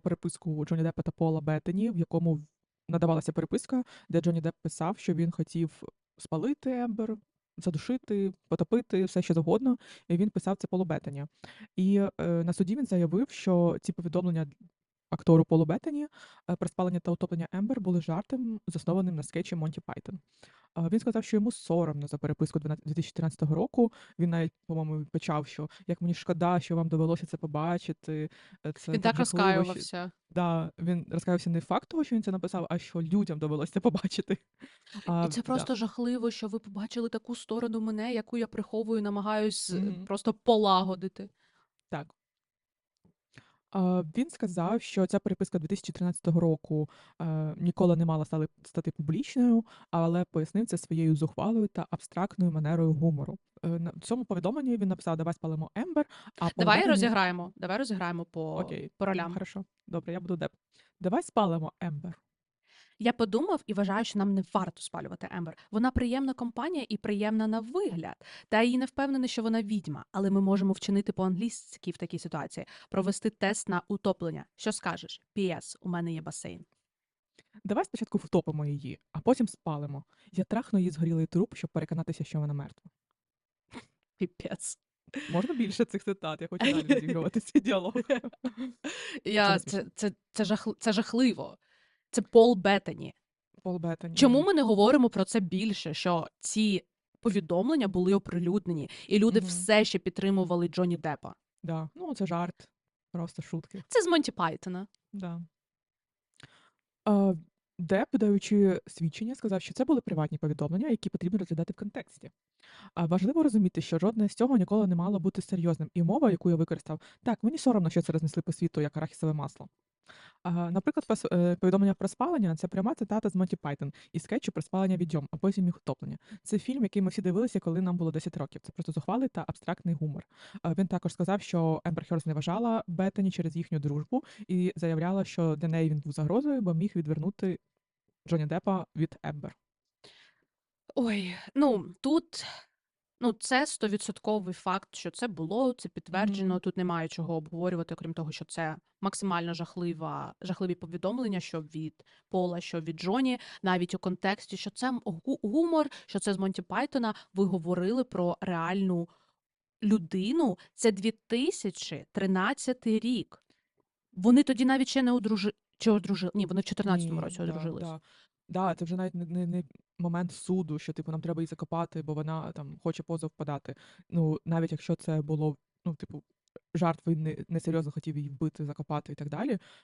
переписку Джоні Деппа та Пола Беттені, в якому надавалася переписка, де Джоні Депп писав, що він хотів спалити Ембер, задушити, потопити, все що завгодно. І він писав це Полу Беттені. І е, на суді він заявив, що ці повідомлення актору Полу Беттані е, про спалення та утоплення Ембер були жартом, заснованим на скетчі Монті Пайтон. Він сказав, що йому соромно за переписку 12 2014 року. Він навіть, по-моєму, почав, що як мені шкода, що вам довелося це побачити. е, Це Він так розкаювався. Да, він розкаявся не факт того, що він це написав, а що людям довелося це побачити. А, І це да. просто жахливо, що ви побачили таку сторону мене, яку я приховую, намагаюсь е, Мгм. просто полагодити. Так. А, Він сказав, що ця переписка 2013 року е, ніколи не мала стали, стати публічною, але пояснив це своєю зухвалою та абстрактною манерою гумору. Е, На цьому повідомленні він написав: Давай спалимо Ембер. А Давай розіграємо. Давай розіграємо по, Окей, по ролям. Хорошо, добре, я буду деп. Давай спалимо Ембер. Я подумав і вважаю, що нам не варто спалювати Ембер. Вона приємна компанія і приємна на вигляд. Та і не впевнений, що вона відьма, але ми можемо вчинити по-англійськи в такій ситуації, провести тест на утоплення. Що скажеш? Піс, у мене є басейн. Давай спочатку втопимо її, а потім спалимо. Я трахну її згорілий труп, щоб переконатися, що вона мертва. Піпець. Можна більше цих цитат? Я хочу далі розігрувати цей діалог. Я, Це це, це, жахли, це жахливо. Це Пол Беттані. Пол Беттані. Чому ми не говоримо про це більше? Що ці повідомлення були оприлюднені, і люди Мгм. все ще підтримували Джонні Деппа. Да. Ну, це жарт, просто шутки. Це з Монті Пайтона. Да. А, Деп, даючи свідчення, сказав, що це були приватні повідомлення, які потрібно розглядати в контексті. А важливо розуміти, що жодне з цього ніколи не мало бути серйозним. І мова, яку я використав, так, мені соромно, що це рознесли по світу як арахісове масло. Наприклад, е, повідомлення про спалення це пряма цитата з Монті Пайтон із скетчу про спалення відьом, а потім утоплення. Це фільм, який ми всі дивилися, коли нам було 10 років. Це просто зухвалий та абстрактний гумор. Він також сказав, що Ембер Хьорд не вважала Беттані через їхню дружбу і заявляла, що для неї він був загрозою, бо міг відвернути Джонні Деппа від Ембер. Ой, ну тут ну, це стовідсотковий факт, що це було, це підтверджено. Мгм. Тут немає чого обговорювати, окрім того, що це максимально жахлива, жахливі повідомлення, що від Пола, що від Джоні, навіть у контексті, що це м- гу- гумор, що це з Монті Пайтона. Ви говорили про реальну людину. Це 2013 рік. Вони тоді навіть ще не одружи... чи одружили. Ні, вони в 2014 Ні, році да, одружились. Да, да, це вже навіть не, не, не момент суду, що типу нам треба її закопати, бо вона там хоче позов подати. Ну, навіть якщо це було, ну, типу, жарт, він не, несерйозно хотів її вбити, закопати і так далі.